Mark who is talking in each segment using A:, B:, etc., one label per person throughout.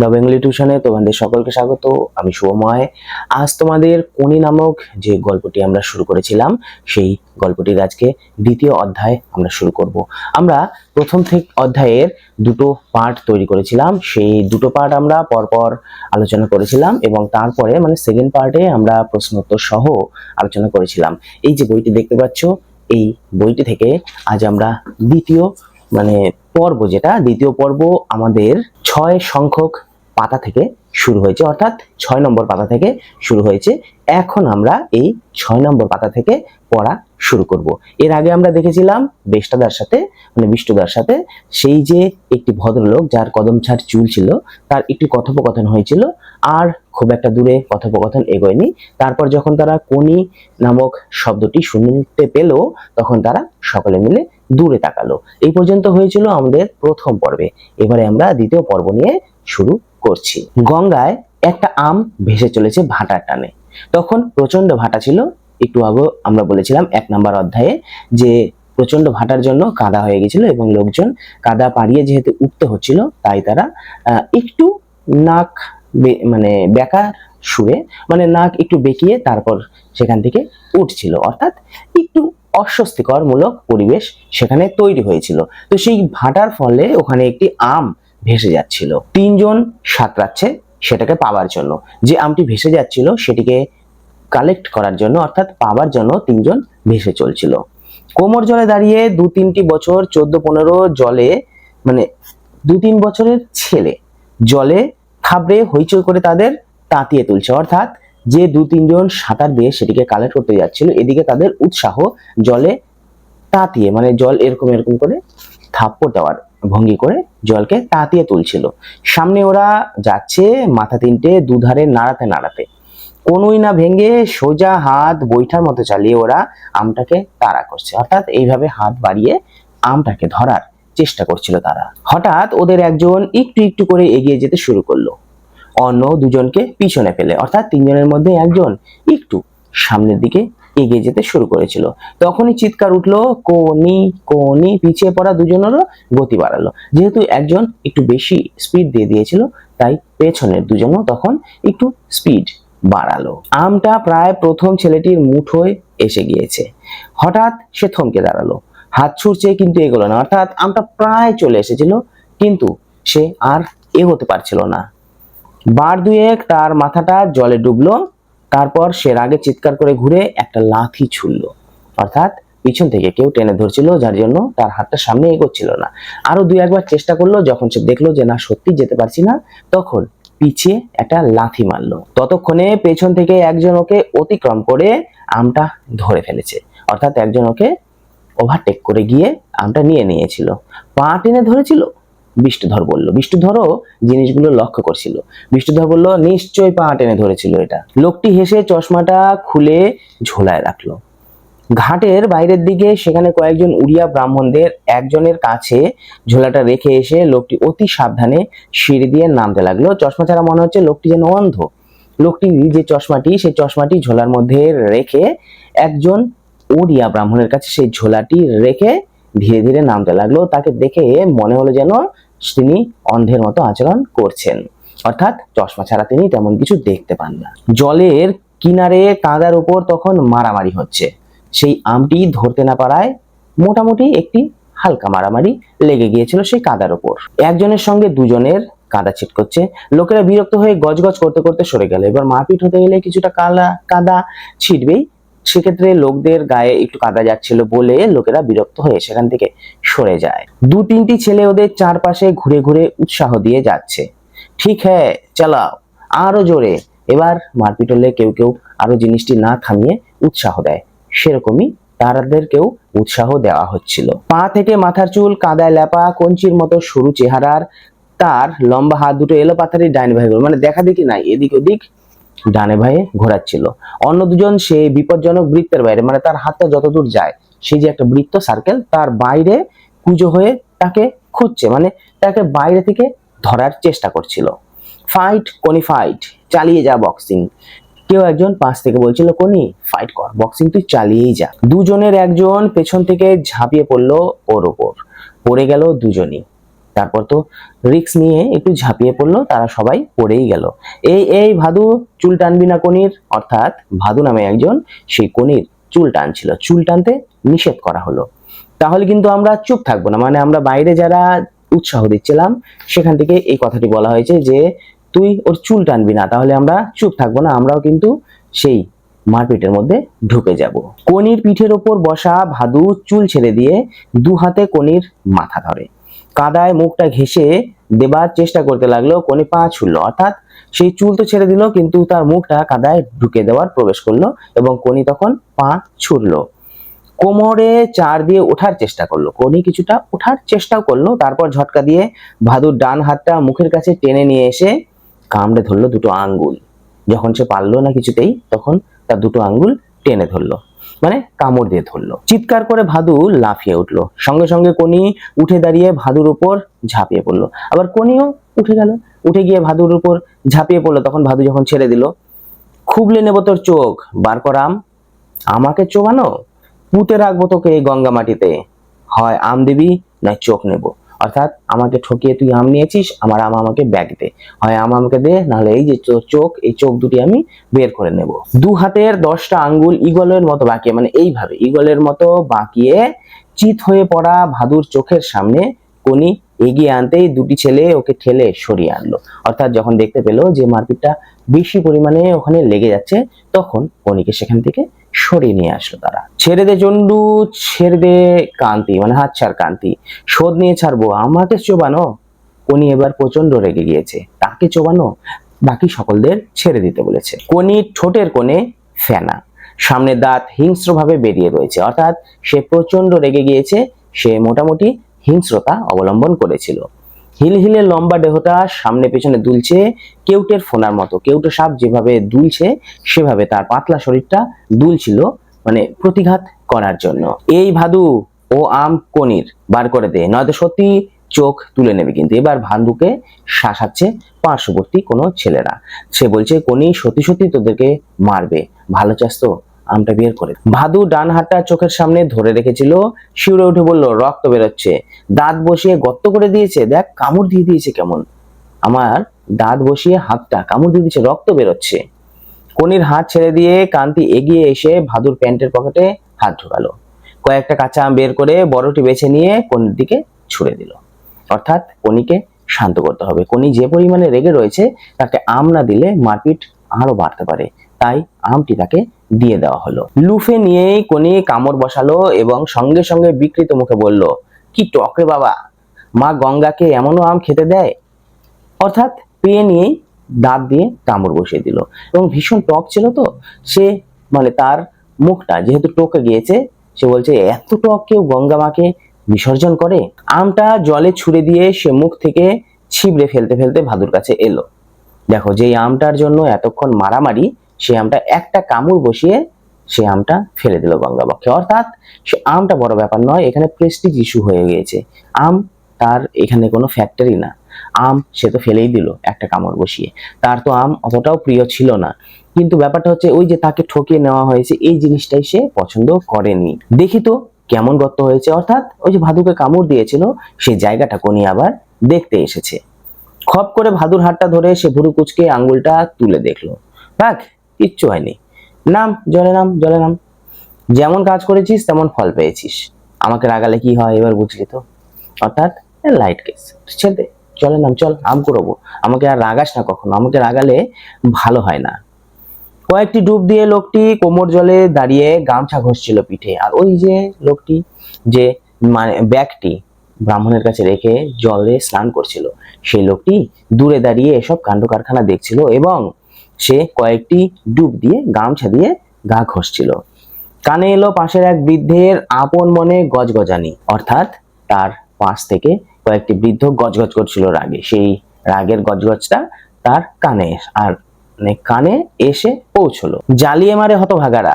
A: The Bengali টিউশনে তোমাদের সকলকে স্বাগত, আমি শুভময় আজ তোমাদের কোনি নামক যে গল্পটি আমরা শুরু করেছিলাম, সেই গল্পটির আজকে দ্বিতীয় অধ্যায় আমরা শুরু করব। আমরা প্রথম থেকে অধ্যায়ের দুটো পার্ট তৈরি করেছিলাম, সেই দুটো পার্ট আমরা পরপর আলোচনা করেছিলাম এবং তারপরে মানে সেকেন্ড পার্টে আমরা প্রশ্নোত্তর সহ আলোচনা করেছিলাম। এই যে বইটি দেখতে পাচ্ছ, এই বইটি থেকে আজ আমরা দ্বিতীয় মানে পর্ব যেটা, দ্বিতীয় পর্ব আমাদের ছয় সংখ্যক পাতা থেকে শুরু হয়েছে, অর্থাৎ ছয় নম্বর পাতা থেকে শুরু হয়েছে। এখন আমরা এই ছয় নম্বর পাতা থেকে পড়া শুরু করব। এর আগে আমরা দেখেছিলাম বেষ্টাদার সাথে মানে বিষ্টুদার সাথে, সেই যে একটি ভদ্রলোক যার কদম ছাড় চুল ছিল, তার একটি কথোপকথন হয়েছিল, আর খুব একটা দূরে কথোপকথন এগোয়নি। তারপর যখন তারা কোনি নামক শব্দটি শুনতে পেল, তখন তারা সকলে মিলে দূরে তাকালো। এই পর্যন্ত হয়েছিল আমাদের প্রথম পর্বে। এবারে আমরা দ্বিতীয় পর্ব নিয়ে শুরু করছি। গঙ্গায় একটা আম ভেসে চলেছে ভাটার টানে। তখন প্রচণ্ড ভাটা ছিল একটু আগে আমরা বলেছিলাম এক নাম্বার অধ্যায়ে যে প্রচণ্ড ভাটার জন্য কাদা হয়ে গেছিল এবং লোকজন কাদা পাড়িয়ে যেহেতু উঠতে হচ্ছিল, তাই তারা একটু নাক মানে বেকার সুরে মানে নাক একটু বেঁকিয়ে তারপর সেখান থেকে উঠছিল। অর্থাৎ একটু অস্বস্তিকরমূলক পরিবেশ সেখানে তৈরি হয়েছিল। তো সেই ভাটার ফলে ওখানে একটি আম ভেসে যাচ্ছিল। তিনজন সাঁতরাচ্ছে সেটাকে পাওয়ার জন্য। যে আমটি ভেসে যাচ্ছিল সেটিকে কালেক্ট করার জন্য, অর্থাৎ পাওয়ার জন্য তিনজন ভেসে চলছিল। কোমর জলে দাঁড়িয়ে দু তিনটি বছর, চোদ্দ পনেরো জলে মানে দু তিন বছরের ছেলে, জলে খাবড়ে হইচই করে তাদের তাঁতিয়ে তুলছে। অর্থাৎ যে দু তিনজন সাঁতার দিয়ে সেটিকে কালেক্ট করতে যাচ্ছিল, এদিকে তাদের উৎসাহ জলে তাঁতিয়ে মানে জল এরকম এরকম করে থাপ্পড় দেওয়ার ভঙ্গি করে জলকে তাঁতিয়ে তুলছিল। সামনে ওরা যাচ্ছে মাথা তিনটে, দুধারে নাড়াতে নাড়াতে। কোনোই না ভেঙে সোজা হাত বৈঠার মতো চালিয়ে ওরা আমটাকে তাড়া করছে। অর্থাৎ এইভাবে হাত বাড়িয়ে আমটাকে ধরার চেষ্টা করছিল তারা। হঠাৎ ওদের একজন একটু একটু করে এগিয়ে যেতে শুরু করল। অন্য দুজনকে পিছনে ফেলে। অর্থাৎ তিনজনের মধ্যে একজন একটু সামনের দিকে এগিয়ে যেতে শুরু করেছিল। তখনই চিৎকার উঠল, কোনি কোনি! পিছিয়ে পড়া দুজনেরও গতি বাড়ালো। যেহেতু একজন একটু বেশি স্পিড দিয়ে দিয়েছিল, তাই পেছনের দুজনও তখন একটু স্পিড বাড়ালো। আমটা প্রায় প্রথম ছেলেটির মুঠোয় এসে গিয়েছে। হঠাৎ সে থমকে দাঁড়াল। হাত ছুটছে কিন্তু এগোলো না। অর্থাৎ আমটা প্রায় চলে এসেছিল, কিন্তু সে আর এগোতে পারছিল না। বার দুয়েক তার মাথাটা জলে ডুবলো, তারপর সে রাগে চিৎকার করে ঘুরে একটা লাথি ছুড়লো। অর্থাৎ পিছন থেকে কেউ টেনে ধরছিল, যার জন্য তার হাতটা সামনে এগোচ্ছিল না। আরও দুই একবার চেষ্টা করল, যখন সে দেখল যে, না, সত্যি যেতে পারছি না, তখন পিছিয়ে একটা লাথি মারলো। ততক্ষণে পেছন থেকে একজন ওকে অতিক্রম করে আমটা ধরে ফেলেছে। অর্থাৎ একজন ওকে ওভারটেক করে গিয়ে আমটা নিয়ে নিয়েছিল। পা টেনে ধরেছিল? বিষ্ণুধর বলল। বিষ্ণুধরও জিনিসগুলো লক্ষ্য করছিল। বিষ্ণুধর বলল, নিশ্চয়ই পা টেনে ধরেছিল এটা। লোকটি হেসে চশমাটা খুলে ঝোলায় রাখল। ঘাটের বাইরের দিকে সেখানে কয়েকজন উড়িয়া ব্রাহ্মণদের একজনের কাছে ঝোলাটা রেখে এসে লোকটি অতি সাবধানে সিঁড়ি দিয়ে নামতে লাগল। চশমা ছাড়া মনে হচ্ছে লোকটি যেন অন্ধ। লোকটি যে চশমাটি সেই চশমাটি ঝোলার মধ্যে রেখে একজন ওড়িয়া ব্রাহ্মণের কাছে সেই ঝোলাটি রেখে ধীরে ধীরে নামতে লাগল। তাকে দেখে মনে হলো যেন তিনি অন্ধের মতো আচরণ করছেন। অর্থাৎ চশমা ছাড়া তিনি তেমন কিছু দেখতে পান না। জলের কিনারে কাদার উপর তখন মারামারি হচ্ছে। সেই আমটি ধরতে না পারায় মোটামুটি একটি হালকা মারামারি লেগে গিয়েছিল সেই কাদার ওপর। একজনের সঙ্গে দুজনের কাদা ছিটকচ্ছে। লোকেরা বিরক্ত হয়ে গজগজ করতে করতে সরে গেল। এবার মারপিট হতে গেলে কিছুটা কালা কাদা ছিটবেই। সেক্ষেত্রে লোকদের গায়ে একটু কাদা যাচ্ছিল বলে লোকেরা বিরক্ত হয়ে সেখান থেকে সরে যায়। দু তিনটি ছেলে ওদের চারপাশে ঘুরে ঘুরে উৎসাহ দিয়ে যাচ্ছে। ঠিক হ্যাঁ চালাও, আরও জোরে। এবার মারপিট হলে কেউ কেউ আরও জিনিসটি না থামিয়ে উৎসাহ দেয়। সেরকমই তাদেরকেও উৎসাহ দেওয়া হচ্ছিল। পা থেকে মাথার চুল, কাদায় লেপা, কঞ্চির মতো সরু চেহারার তার, লম্বা হাত দুটো এলো পাথারি ডাইন ভাই মানে দেখা দেখি নাই, এদিক ওদিক ডানে ভাইয়ে ঘোরাচ্ছিল। অন্য দুজন সে বিপজ্জনক বৃত্তের বাইরে মানে তার হাতটা যতদূর যায় সেই যে একটা বৃত্ত সার্কেল তার বাইরে কুজো হয়ে তাকে খুঁজছে মানে তাকে বাইরে থেকে ধরার চেষ্টা করছিল। ফাইট কোনি ফাইট চালিয়ে যা বক্সিং কেউ একজন পাশ থেকে বলছিল, কোনি ফাইট কর বক্সিং তুই চালিয়েই যা। দুজনের একজন পেছন থেকে ঝাঁপিয়ে পড়ল ওর ওপর। পড়ে গেল দুজনই। তারপর তো রিক্স নিয়ে একটু ঝাঁপিয়ে পড়ল, তারা সবাই পড়েই গেল। এই এই ভাদু, চুল টানবি না কনির, অর্থাৎ ভাদু নামে একজন, সেই কনির চুল টানছিল। চুল টানতে নিষেধ করা হলো। তাহলে কিন্তু আমরা চুপ থাকব না। মানে আমরা বাইরে যারা উৎসাহ দিচ্ছিলাম, সেখান থেকে এই কথাটি বলা হয়েছে যে তুই ওর চুল টানবি না, তাহলে আমরা চুপ থাকব না, আমরাও কিন্তু সেই মারপিটের মধ্যে ঢুকে যাব। কনির পিঠের ওপর বসা ভাদু চুল ছেড়ে দিয়ে দু হাতে কনির মাথা ধরে। কাদায় মুখটা ঘেঁষে দেবার চেষ্টা করতে লাগল, কনি পা ছুড়লো। অর্থাৎ সেই চুল তো ছেড়ে দিল, কিন্তু তার মুখটা কাদায় ঢুকে দেওয়ার প্রবেশ করল এবং কনি তখন পা ছুড়লো। কোমরে চার দিয়ে ওঠার চেষ্টা করল। কনি কিছুটা ওঠার চেষ্টাও করল, তারপর ঝটকা দিয়ে ভাদুর ডান হাতটা মুখের কাছে টেনে নিয়ে এসে কামড়ে ধরলো দুটো আঙ্গুল। যখন সে পারল না কিছুতেই, তখন তার দুটো আঙ্গুল টেনে ধরলো। মানে কামড় দিয়ে ধরলো। চিৎকার করে ভাদু লাফিয়ে উঠল। সঙ্গে সঙ্গে কনি উঠে দাঁড়িয়ে ভাদুর উপর ঝাঁপিয়ে পড়ল। আবার কনিও উঠে গেল। উঠে গিয়ে ভাদুর উপর ঝাঁপিয়ে পড়ল। তখন ভাদু যখন ছেড়ে দিল, খুবলে নেব তোর চোখ, বার কর আম। আমাকে চোবানো? পুঁতে রাখব তোকে এই গঙ্গা মাটিতে। হয় আম দিবি, নয় চোখ নেব। অর্থাৎ আমাকে ঠকিয়ে তুই আম নিয়েছিস, আমার আম আমাকে ব্যাগ দে। হয় আম আমাকে দে, নাহলে এই যে চোখ, এই চোখ দুটি আমি বের করে নেব। দু হাতের দশটা আঙ্গুল ইগলের মতো বাঁকিয়ে মানে এইভাবে ইগলের মতো বাঁকিয়ে চিত হয়ে পড়া ভাদুর চোখের সামনে কোনি এগিয়ে আনতেই দুটি ছেলে ওকে ঠেলে সরিয়ে আনলো। অর্থাৎ যখন দেখতে পেল যে মারপিটটা বেশি পরিমাণে ওখানে লেগে যাচ্ছে, তখন কনিকে সেখান থেকে সরিয়ে নিয়ে আসলো তারা। ছেড়ে দে চন্ডু ছেড়ে দে কান্তি মানে হাত ছাড় কান্তি শোধ নিয়ে ছাড়বো, আমাকে চোবানো। কনি এবার প্রচণ্ড রেগে গিয়েছে। তাকে চোবানো, বাকি সকলদের ছেড়ে দিতে বলেছে। কনি ঠোঁটের কোণে ফেনা। সামনে দাঁত হিংস্রভাবে বেরিয়ে রয়েছে। অর্থাৎ সে প্রচণ্ড রেগে গিয়েছে, সে মোটামুটি হিংস্রতা অবলম্বন করেছিল। হিলহিলে লম্বা দেহটা সামনে পেছনে দুলছে, কেউটের ফোনার মতো। কেউটে সাপ যেভাবে দুলছে, সেভাবে তার পাতলা শরীরটা দুলছিল মানে প্রতিঘাত করার জন্য। এই ভাদু ও আম কনির বার করে দে, নয়তো সত্যি চোখ তুলে নেবে কিন্তু। এবার ভান্দুকে শাসাচ্ছে পার্শ্ববর্তী কোনো ছেলেরা। সে বলছে কোনি সত্যি সত্যি তোদেরকে মারবে। ভালো চাস তো? আমটা বের করে। ভাদু ডান হাতটা চোখের সামনে ধরে রেখেছিল, শিউরে উঠে বলল, রক্ত বেরোচ্ছে। দাঁত বসিয়ে গর্ত করে দিয়েছে, দেখ, কামড় দিয়ে দিয়েছে কেমন। আমার দাঁত বসিয়ে হাতটা কামড় দিয়ে দিয়েছে, রক্ত বেরোচ্ছে। কনির হাত ছেড়ে দিয়ে কান্তি এগিয়ে এসে ভাদুর প্যান্টের পকেটে হাত ঢোকালো। কয়েকটা কাঁচা আম বের করে বড়টি বেছে নিয়ে কনির দিকে ছুড়ে দিল। অর্থাৎ কনিকে শান্ত করতে হবে। কনি যে পরিমাণে রেগে রয়েছে, তাকে আম না দিলে মারপিট আরও বাড়তে পারে। তাই আমটি তাকে দিয়ে দেওয়া হলো। লুফে নিয়েই কনি কামড় বসালো এবং সঙ্গে সঙ্গে বিকৃত মুখে বলল, কি টকরে বাবা! মা গঙ্গাকে এমনও আম খেতে দেয়? অর্থাৎ পেয়ে নিয়েই দাঁত দিয়ে কামড় বসিয়ে দিল। এবং ভীষণ টক ছিল তো, সে মানে তার মুখটা যেহেতু টকে গিয়েছে, সে বলছে, এত টক কেউ গঙ্গা মাকে বিসর্জন করে? আমটা জলে ছুঁড়ে দিয়ে সে মুখ থেকে ছিবড়ে ফেলতে ফেলতে ভাদুর কাছে এলো। দেখো যে আমটার জন্য এতক্ষণ মারামারি সে আমটা একটা কামড় বসিয়ে সে আমটা ফেলে দিল গঙ্গাবক্ষে অর্থাৎ সে আমটা বড় ব্যাপার নয়, এখানে প্রেস্টিজ ইস্যু হয়ে গিয়েছে। আম তার এখানে কোনো ফ্যাক্টরি না। আম সে তো ফেলেই দিল একটা কামড় বসিয়ে। তার তো আম অতটাও প্রিয় ছিল না। কিন্তু ব্যাপারটা হচ্ছে ওই যে তাকে ঠকিয়ে নেওয়া হয়েছে, এই জিনিসটাই সে পছন্দ করেনি। দেখি তো কেমন গর্ত হয়েছে। অর্থাৎ ওই যে ভাদুকে কামড় দিয়েছিল, সেই জায়গাটা কোনি আবার দেখতে এসেছে। খপ করে ভাদুর হাতটা ধরে সে ভুরু কুচকে আঙ্গুলটা তুলে দেখল। দেখ কিচ্ছু হয়নি। নাম, জলে নাম জলে নাম। যেমন কাজ করেছিস, তেমন ফল পেয়েছিস। আমাকে রাগালে কি হয় এবার বুঝলি তো? অর্থাৎ লাইট কেস ছেড়ে চলে নাম, চল, আম করব আমাকে আর রাগাস না কখনো। আমাকে রাগালে ভালো হয় না। কয়েকটি ডুব দিয়ে লোকটি কোমর জলে দাঁড়িয়ে গামছা ঘষছিল পিঠে। আর ওই যে লোকটি, যে মানে ব্যাগটি ব্রাহ্মণের কাছে রেখে জলে স্নান করছিল, সেই লোকটি দূরে দাঁড়িয়ে এসব কাণ্ড কারখানা দেখছিল এবং সে কয়েকটি ডুব দিয়ে গামছা দিয়ে গা ঘষছিল। কানে এলো পাশের এক বৃদ্ধের আপন মনে গজগজানি, অর্থাৎ তার পাশ থেকে কয়েকটি বৃদ্ধ গজগজ করছিল রাগে। সেই রাগের গজগজটা তার কানে আর মানে কানে এসে পৌঁছলো। জ্বালিয়ে মারে হতভাগারা।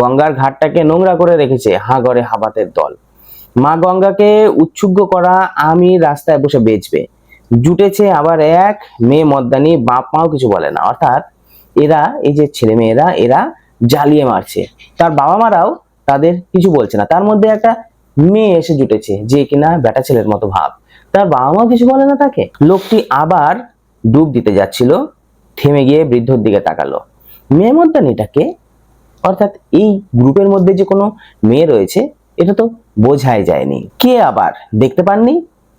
A: গঙ্গার ঘাটটাকে নোংরা করে রেখেছে হাগরে হাবাতের দল। মা গঙ্গাকে উৎসুগ্য করা আমি রাস্তায় বসে বেচবে। জুটেছে আবার এক মেয়ে মদ্দানি, বাপ মাও কিছু বলে না, অর্থাৎ এরা, এই যে ছেলে মেয়েরা, এরা জ্বালিয়ে মারছে। তার বাবা মারাও তাদের কিছু বলছে না। তার মধ্যে একটা মেয়ে এসে জুটেছে, যে কিনা বেটা ছেলের মতো ভাব। তার বাবা মা কিছু বলে না তাকে। লোকটি আবার ডুব দিতে যাচ্ছিল, থেমে গিয়ে বৃদ্ধর দিকে তাকালো। মেয়ে মদ্দানিটাকে অর্থাৎ এই গ্রুপের মধ্যে যে কোনো মেয়ে রয়েছে, এটা তো বোঝাই যায়নি। কে আবার? দেখতে পাননি?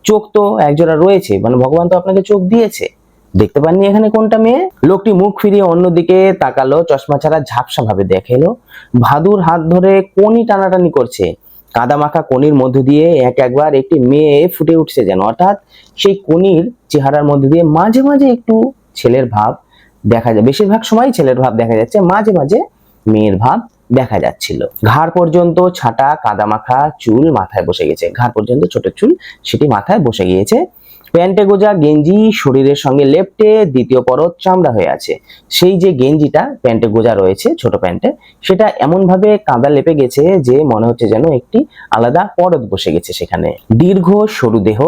A: চোখ তো একজোড়া রয়েছে মানে ভগবান তো আপনাকে চোখ দিয়েছে। দেখতে পাননি এখানে কোনটা মেয়ে? লোকটি মুখ ফিরিয়ে অন্যদিকে তাকালো, চশমা ছাড়া ঝাপসা ভাবে দেখেলো, ভাদুর হাত ধরে কোনি টানাটানি করছে। কাদা মাখা কোনির মধ্য দিয়ে এক একবার একটি মেয়ে ফুটে উঠছে যেন, অর্থাৎ সেই কোনির চেহারার মধ্যে দিয়ে মাঝে মাঝে একটু ছেলের ভাব দেখা যায়। বেশিরভাগ সময় ছেলের ভাব দেখা যাচ্ছে, মাঝে মাঝে মেয়ের ভাব দেখা যাচ্ছিল। ঘাড় পর্যন্ত ছাটা, কাদামাখা চুল মাথায় বসে গেছে। ঘাড় পর্যন্ত ছোট চুল, সেটি মাথায় বসে গিয়েছে। প্যান্টে গোজা, গেঞ্জি, শরীরের সঙ্গে লেপটে দ্বিতীয় পরত চামড়া হয়ে আছে। সেই যে গেঞ্জিটা প্যান্টে গোজা রয়েছে, ছোট প্যান্টে, সেটা এমন ভাবে কাদা লেপে গেছে যে মনে হচ্ছে যেন একটি আলাদা পরত বসে গেছে সেখানে। দীর্ঘ, সরু দেহ,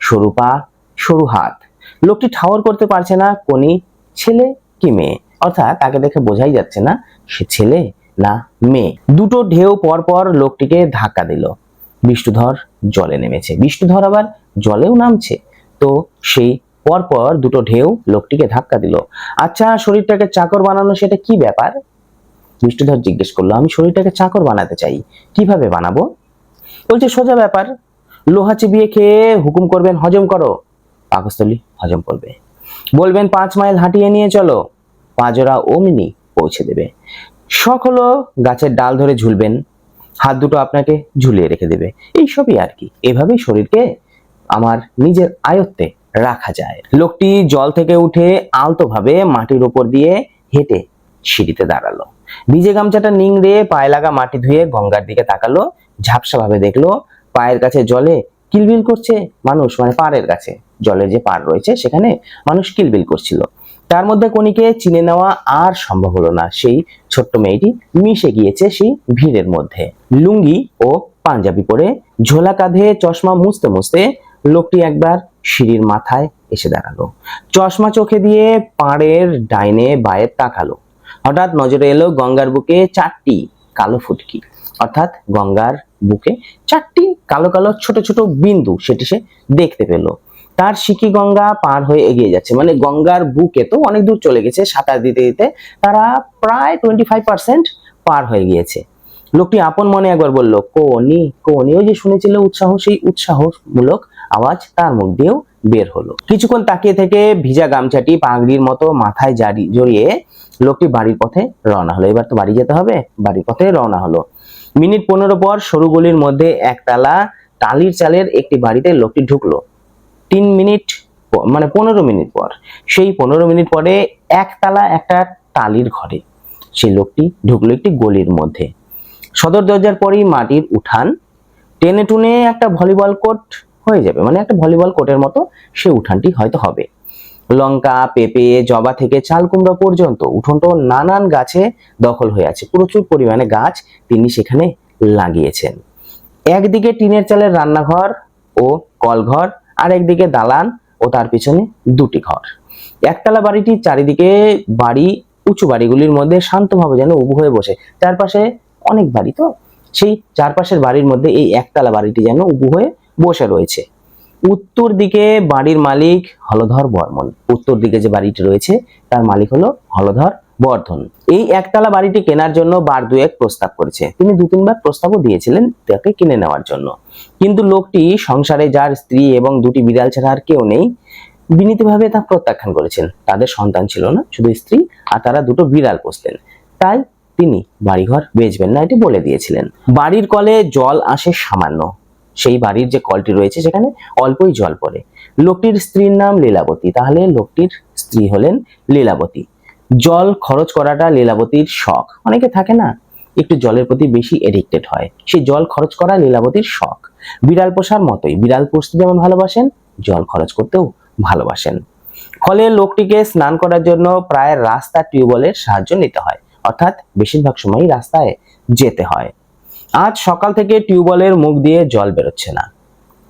A: সরু পা, সরু হাত। লোকটি ঠাওর করতে পারছে না, কোনি ছেলে কি মেয়ে? অর্থাৎ তাকে দেখে বোঝাই যাচ্ছে না, সে ছেলে না মেয়ে। দুটো ঢেউ পর পর লোকটিকে ধাক্কা দিল। বিষ্ণুধর জলে নেমেছে। বিষ্ণুধর আবার জলেও নামছে। তো সেই পরপর দুটো ঢেউ লোকটিকে ধাক্কা দিল। আচ্ছা শরীরটাকে চাকর বানানো সেটা কি ব্যাপার? বিষ্ণুধর জিজ্ঞেস করল, আমি শরীরটাকে চাকর বানাতে চাই, কীভাবে বানাবো? বলছে, সোজা ব্যাপার, লোহা চিবিয়ে খেয়ে হুকুম করবেন, হজম করো। পাকস্থলী হজম করবে। বলবেন, পাঁচ মাইল হাঁটিয়ে নিয়ে চলো, পাঁজরা অমনি পৌঁছে দেবে। শখ হলো গাছের ডাল ধরে ঝুলবেন, হাত দুটো আপনাকে ঝুলিয়ে রেখে দেবে। এইসবই আর কি, এভাবেই শরীরকে আমার নিজের আয়ত্তে রাখা যায়। লোকটি জল থেকে উঠে আলতোভাবে মাটির উপর দিয়ে হেঁটে সিঁড়িতে দাঁড়াল। ভিজে গামছাটা নিংড়ে পায়ে লাগা মাটি ধুয়ে গঙ্গার দিকে তাকালো ঝাপসা ভাবে দেখল পায়ের কাছে জলে কিলবিল করছে মানুষ মানে পাড়ের কাছে। জলে যে পাড় রয়েছে, সেখানে মানুষ কিলবিল করছিল। তার মধ্যে কণিকে চিনে নেওয়া আর সম্ভব হলো না। সেই ছোট্ট মেয়েটি মিশে গিয়েছে সেই ভিড়ের মধ্যে। লুঙ্গি ও পাঞ্জাবি পরে ঝোলা কাঁধে চশমা মুছতে মুছতে লোকটি একবার সিঁড়ির মাথায় এসে দাঁড়াল। চশমা চোখে দিয়ে পাড়ের ডাইনে বায়ে তাকালো। হঠাৎ নজরে এলো গঙ্গার বুকে চারটি কালো ফুটকি। অর্থাৎ গঙ্গার বুকে চারটি কালো কালো ছোট ছোট বিন্দু সেটি সে দেখতে পেল। তার সিকি গঙ্গা পার হয়ে এগিয়ে যাচ্ছে। মানে গঙ্গার বুকে তো অনেক দূর চলে গেছে, সাঁতার দিতে দিতে তারা প্রায় টোয়েন্টি ফাইভ পার্সেন্ট পার হয়ে গিয়েছে। লোকটি আপন মনে একবার বলল, কোনি কোনি? ওই যে শুনেছিল উৎসাহ, সেই উৎসাহমূলক আওয়াজ তার মুখ দিয়েও বের হলো। কিছুক্ষণ তাকিয়ে থেকে ভিজা গামছাটি পাগড়ির মতো মাথায় জারি জড়িয়ে লোকটি বাড়ির পথে রওনা হলো। এবার তো বাড়ি যেতে হবে, বাড়ির পথে রওনা হলো। মিনিট পনেরো পর সরু গলির মধ্যে একতলা টালির চালের একটি বাড়িতে লোকটি ঢুকলো। তিন মিনিট মানে পনেরো মিনিট পর। সেই পনেরো মিনিট পরে একতলা একটা টালির ঘরে সেই লোকটি ঢুকলো একটি গলির মধ্যে। সদর দরজার পরেই মাটির উঠান টেনে টুনে একটা ভলিবল কোর্ট হয়ে যাবে। মানে একটা ভলিবল কোর্টের মতো সে উঠানটি হয়তো হবে। লঙ্কা, পেঁপে, জবা থেকে চাল কুমড়া পর্যন্ত উঠোনটো নানান গাছে দখল হয়ে আছে। প্রচুর পরিমাণে গাছ তিনি সেখানে লাগিয়েছেন। একদিকে টিনের চালের রান্নাঘর ও কলঘর আর একদিকে দালান ও তার পিছনে দুটি ঘর। একতলা বাড়িটির চারিদিকে বাড়ি, উঁচু বাড়িগুলির মধ্যে শান্তভাবে যেন উবু হয়ে বসে। চারপাশে অনেক বাড়ি তো। সেই চারপাশের বাড়ির মধ্যে এই একতলা বাড়িটি যেন উবু হয়ে বসে রয়েছে। উত্তর দিকে বাড়ির মালিক হলধর বর্মন। উত্তর দিকে যে বাড়িটি রয়েছে, তার মালিক হলো হলধর বর্ধন। এই একতলা বাড়িটি কেনার জন্য বার দুয়েক প্রস্তাব করেছে। তিনি দু তিনবার প্রস্তাবও দিয়েছিলেন তাকে কিনে নেওয়ার জন্য। কিন্তু লোকটি সংসারে যার স্ত্রী এবং দুটি বিড়াল ছাড়া আর কেউ নেই, বিনীতভাবে তা প্রত্যাখ্যান করেছেন। তাদের সন্তান ছিল না, শুধু স্ত্রী আর তারা দুটো বিড়াল পোষলেন তাই তিনি বাড়িঘর বেচবেন না এটি বলে দিয়েছিলেন। বাড়ির কলে জল আসে সামান্য। সেই বাড়ির যে কলটি রয়েছে, সেখানে অল্পই জল পড়ে। লোকটির স্ত্রীর নাম লীলাবতী। তাহলে লোকটির স্ত্রী হলেন লীলাবতী। জল খরচ করাটা লীলাবতীর শখ। অনেকে থাকে না, একটু জলের প্রতি বেশি এডিক্টেড হয়। সেই জল খরচ করা লীলাবতীর শখ। বিড়াল পোষার মতোই। বিড়াল পুষতে যেমন ভালোবাসেন, জল খরচ করতেও ভালোবাসেন। ফলে লোকটিকে স্নান করার জন্য প্রায় রাস্তা টিউবওয়েলের সাহায্য নিতে হয়। অর্থাৎ বেশিরভাগ সময়ই রাস্তায় যেতে হয়। আজ সকাল থেকে টিউবওয়েলের মুখ দিয়ে জল বেরোচ্ছে না।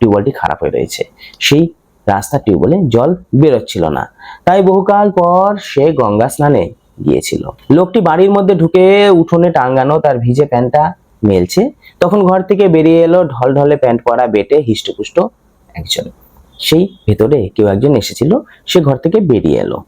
A: টিউবওয়েলটি খারাপ হয়ে রয়েছে। সেই রাস্তা টিউবওয়েলে জল বেরোচ্ছিল না। তাই বহুকাল পর সে গঙ্গা স্নানে গিয়েছিল। লোকটি বাড়ির মধ্যে ঢুকে উঠোনে টাঙ্গানো তার ভিজে প্যান্টটা মেলছে। তখন ঘর থেকে বেরিয়ে এলো ঢলঢলে প্যান্ট পরা বেটে হিষ্টপুষ্ট একজন। সেই ভেতরে কেউ একজন এসেছিল, সে ঘর থেকে বেরিয়ে এলো।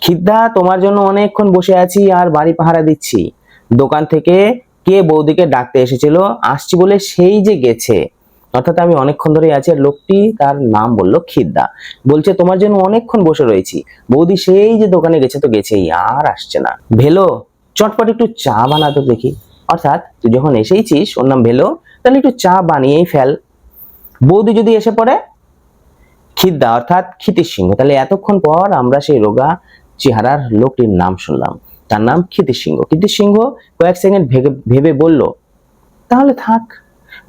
A: খিদ্দা, তোমার জন্য অনেকক্ষণ বসে আছি আর বাড়ি পাহারা দিচ্ছি। দোকান থেকে কে বৌদিকে ডাকতে এসেছিল? আসছি বলে সেই যে গেছে। অর্থাৎ আমি অনেকক্ষণ ধরে আছি আর লোকটি তার নাম বলল খিদ্দা। বলছে, তোমার জন্য অনেকক্ষণ বসে রয়েছি। বৌদি সেই যে দোকানে গেছে তো গেছেই, আর আসছে না। ভেলো, চটপট একটু চা বানাতো দেখি। অর্থাৎ তুই যখন এসেইছিস, ওর নাম ভেলো, তাহলে একটু চা বানিয়েই ফেল। বৌদি যদি এসে পড়ে? খিদ্দা, অর্থাৎ ক্ষিতির সিংহ। তাহলে এতক্ষণ পর আমরা সেই রোগা চেহারার লোকটির নাম শুনলাম। তার নাম সিংহ সিংহ কয়েক সেকেন্ড ভেবে ভেবে বলল, তাহলে থাক,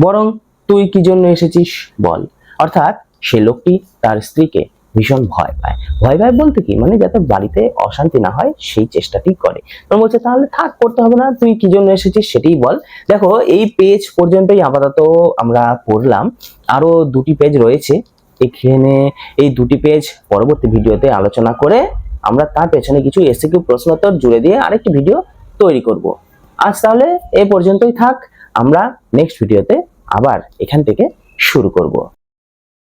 A: বরং তুই কি জন্য এসেছিস বল। অর্থাৎ সে লোকটি তার স্ত্রীকে ভীষণ ভয় পায়। ভয় পায় বলতে কি? মানে যাতে বাড়িতে অশান্তি না হয়, সেই চেষ্টাটি করে। তখন বলছে, তাহলে থাক, করতে হবে না, তুই কি জন্য এসেছিস সেটাই বল। দেখো, এই পেজ পর্যন্তই আপাতত আমরা পড়লাম। আরও দুটি পেজ রয়েছে। এখানে এই দুটি পেজ পরবর্তী ভিডিওতে আলোচনা করে আমরা তার পেছনে কিছু এসিকিউ প্রশ্নোত্তর জুড়ে দিয়ে আরেকটি ভিডিও তৈরি করব। আজ তাহলে এ পর্যন্তই থাক, আমরা নেক্সট ভিডিওতে আবার এখান থেকে শুরু করব।